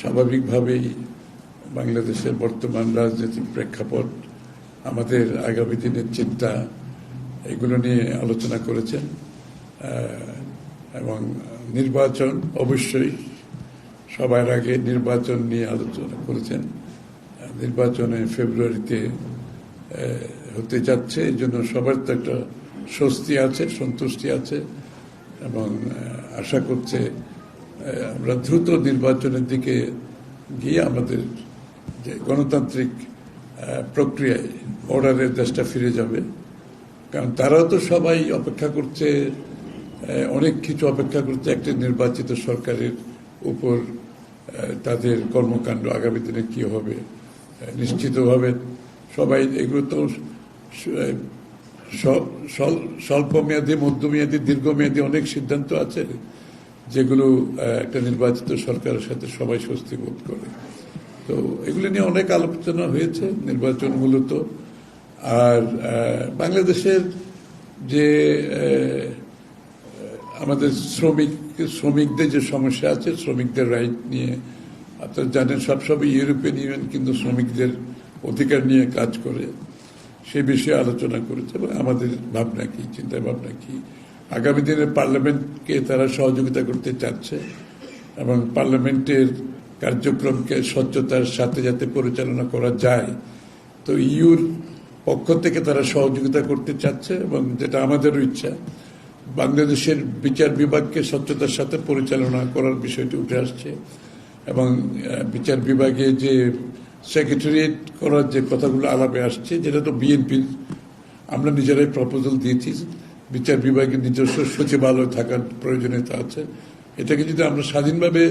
স্বাভাবিকভাবেই বাংলাদেশের বর্তমান রাজনৈতিক প্রেক্ষাপট, আমাদের আগামী দিনের চিন্তা, এগুলো নিয়ে আলোচনা করেছেন। এবং নির্বাচন অবশ্যই সবার আগে নির্বাচন নিয়ে আলোচনা করেছেন। নির্বাচনে ফেব্রুয়ারিতে হতে যাচ্ছে, এই জন্য সবার তো একটা স্বস্তি আছে, সন্তুষ্টি আছে এবং আশা করছে আমরা দ্রুত নির্বাচনের দিকে গিয়ে আমাদের যে গণতান্ত্রিক প্রক্রিয়ায় অর্ডারের দেশটা ফিরে যাবে। কারণ তারাও তো সবাই অপেক্ষা করছে অনেক কিছু অপেক্ষা করছে একটি নির্বাচিত সরকারের উপর তাদের কর্মকাণ্ড আগামী দিনে কি হবে নিশ্চিতভাবে সবাই এগুলো তো স- স- স্বল্প মেয়াদী মধ্যমেয়াদী, দীর্ঘমেয়াদী অনেক সিদ্ধান্ত আছে। যেগুলো একটা নির্বাচিত সরকারের সাথে সবাই স্বস্তি বোধ করে। তো এগুলি নিয়ে অনেক আলোচনা হয়েছে নির্বাচন মূলত। আর বাংলাদেশের যে আমাদের শ্রমিক, শ্রমিকদের যে সমস্যা আছে, শ্রমিকদের রাইট নিয়ে, আপনারা জানেন সবসময় ইউরোপিয়ান ইউনিয়ন কিন্তু শ্রমিকদের অধিকার নিয়ে কাজ করে। সে বিষয়ে আলোচনা করেছে এবং আমাদের ভাবনা কি চিন্তা ভাবনা কি আগামী দিনে পার্লামেন্টকে তারা সহযোগিতা করতে চাচ্ছে এবং পার্লামেন্টের কার্যক্রমকে স্বচ্ছতার সাথে যাতে পরিচালনা করা যায়। তো ইউর পক্ষ থেকে তারা সহযোগিতা করতে চাচ্ছে এবং যেটা আমাদেরও ইচ্ছা, বাংলাদেশের বিচার বিভাগকে স্বচ্ছতার সাথে পরিচালনা করার বিষয়টি উঠে আসছে এবং বিচার বিভাগে যে সেক্রেটারিয়েট করার যে কথাগুলো আলাপে আসছে, যেটা তো বিএনপির, আমরা নিজেরাই প্রপোজাল দিয়েছি বিচার বিভাগের নিজস্ব সচিবালয় থাকার প্রয়োজনীয়তা আছে। এটাকে যদি আমরা স্বাধীনভাবে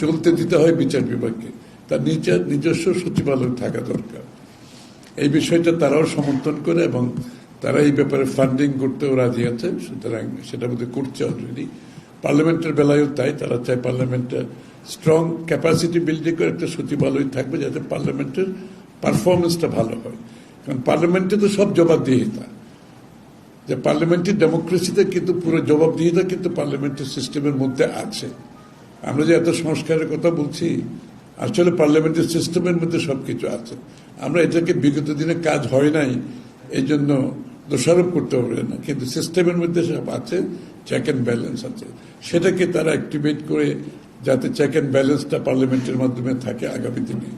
চলতে দিতে হয় বিচার বিভাগকে, তার নিজের নিজস্ব সচিবালয় থাকা দরকার। এই বিষয়টা তারাও সমর্থন করে এবং তারা এই ব্যাপারে ফান্ডিং করতেও রাজি আছে, সুতরাং সেটা বোধহয় করছে অলরেডি পার্লামেন্টের বেলায়ও তাই, তারা চায় পার্লামেন্টে স্ট্রং ক্যাপাসিটি বিল্ডিং করে একটা সচিবালয় থাকবে যাতে পার্লামেন্টের পারফরমেন্সটা ভালো হয়। কারণ পার্লামেন্টে তো সব জবাবদিহিতা। যে পার্লামেন্টের ডেমোক্রেসিতে কিন্তু পুরো জবাবদিহিতা কিন্তু পার্লামেন্টের সিস্টেমের মধ্যে আছে। আমরা যে এত সংস্কারের কথা বলছি, আসলে পার্লামেন্টের সিস্টেমের মধ্যে সবকিছু আছে। আমরা এটাকে বিগত দিনে কাজ হয় নাই এই জন্য দোষারোপ করতে পারবে না। কিন্তু সিস্টেমের মধ্যে সব আছে চেক অ্যান্ড ব্যালেন্স আছে। সেটাকে তারা অ্যাক্টিভেট করে যাতে চেক অ্যান্ড ব্যালেন্সটা পার্লামেন্টের মাধ্যমে থাকে আগামী দিনে।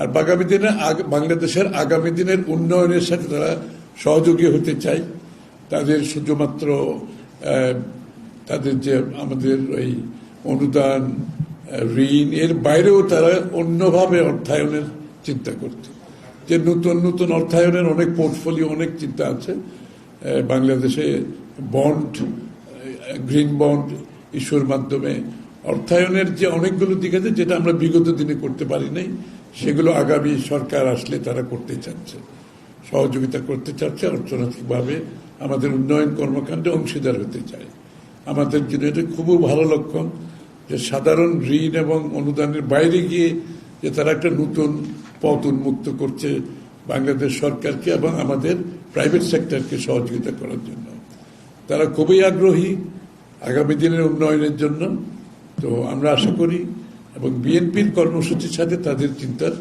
আর আগামী দিনে বাংলাদেশের আগামী দিনের উন্নয়নের সাথে তারা সহযোগী হতে চায়। তাদের শুধুমাত্র তাদের যে আমাদের ওই অনুদান ঋণ, এর বাইরেও তারা অন্যভাবে অর্থায়নের চিন্তা করছে যে নতুন নতুন অর্থায়নের অনেক পোর্টফোলিও অনেক চিন্তা আছে। বাংলাদেশে বন্ড গ্রিন বন্ড ইস্যুর মাধ্যমে অর্থায়নের যে অনেকগুলো দিক আছে, যেটা আমরা বিগত দিনে করতে পারি নাই, সেগুলো আগামী সরকার আসলে তারা করতে চাচ্ছে। সহযোগিতা করতে চাচ্ছে অর্থনৈতিকভাবে আমাদের উন্নয়ন কর্মকাণ্ডে অংশীদার হতে চায়। আমাদের জন্য এটা খুবই ভালো লক্ষণ যে সাধারণ ঋণ এবং অনুদানের বাইরে গিয়ে যে তারা একটা নতুন পথ উন্মুক্ত করছে বাংলাদেশ সরকারকে এবং আমাদের প্রাইভেট সেক্টরকে সহযোগিতা করার জন্য। তারা খুবই আগ্রহী আগামী দিনের উন্নয়নের জন্য। তো আমরা আশা করি এবং বিএনপির কর্মসূচির সাথে তাদের চিন্তার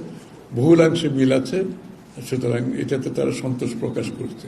বহুলাংশে মিল আছে। সুতরাং এটাতে তারা সন্তোষ প্রকাশ করছে।